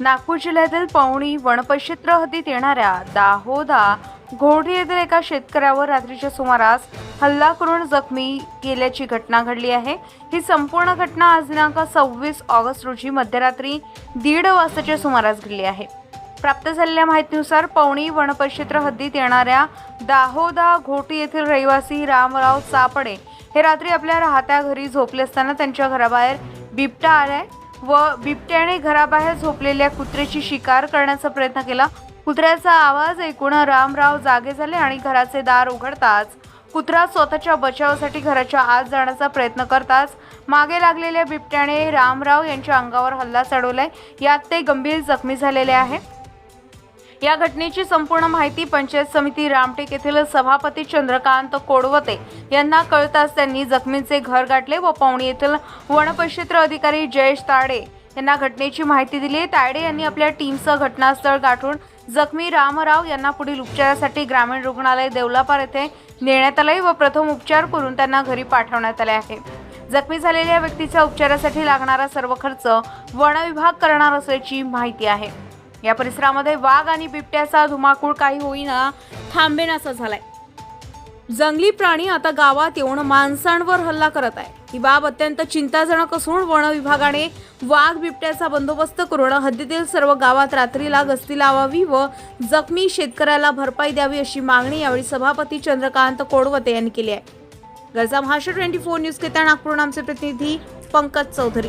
नागपूर जिल्ह्यातील पवणी वनपरिक्षेत्र हद्दीत येणाऱ्या दाहोदा घोडी येथील एका शेतकऱ्यावर रात्रीच्या सुमारास हल्ला करून जखमी केल्याची घटना घडली आहे. ही संपूर्ण घटना आज दिनांक सव्वीस ऑगस्ट रोजी मध्यरात्री दीड वाजताच्या सुमारास घडली आहे. प्राप्त झालेल्या माहितीनुसार पवणी वनपरिक्षेत्र हद्दीत येणाऱ्या दाहोदा घोटी येथील रहिवासी रामराव चापडे हे रात्री आपल्या राहत्या घरी झोपले असताना त्यांच्या घराबाहेर बिबटा आलाय. व बिबट्याने घराबाहेर झोपलेल्या कुत्र्याची शिकार करण्याचा प्रयत्न केला. कुत्र्याचा आवाज ऐकून रामराव जागे झाले आणि घराचे दार उघडताच कुत्रा स्वतःच्या बचावासाठी घराच्या आत जाण्याचा प्रयत्न करताच मागे लागलेल्या बिबट्याने रामराव यांच्या अंगावर हल्ला चढवलाय. यात ते गंभीर जखमी झालेले आहे. या घटनेची संपूर्ण माहिती पंचायत समिती रामटेक येथील सभापती चंद्रकांत कोडवते यांना कळताच त्यांनी जखमींचे घर गाठले व पवणी येथील वनपरिक्षेत्र अधिकारी जयेश ताडे यांना घटनेची माहिती दिली तायडे यांनी आपल्या टीमसह घटनास्थळ गाठून जखमी रामराव यांना पुढील उपचारासाठी ग्रामीण रुग्णालय देवलापार येथे नेण्यात आले व प्रथम उपचार करून त्यांना घरी पाठवण्यात आले आहे. जखमी झालेल्या व्यक्तीच्या उपचारासाठी लागणारा सर्व खर्च वनविभाग करणार असल्याची माहिती आहे. या परिसरामध्ये वाघ आणि बिबट्याचा धुमाकूळ काही होईना थांबेनासा झालाय. जंगली प्राणी आता गावात येऊन माणसांवर हल्ला करत आहे ही बाब अत्यंत चिंताजनक असून वन विभागाने वाघ बिबट्याचा बंदोबस्त करून हद्दीतील सर्व गावात रात्रीला गस्ती लावावी व जखमी शेतकऱ्याला भरपाई द्यावी अशी मागणी यावेळी सभापती चंद्रकांत कोडवते यांनी केली आहे. गरजा महाराष्ट्र ट्वेंटी फोर न्यूज घेता नागपूर आमचे प्रतिनिधी पंकज चौधरी.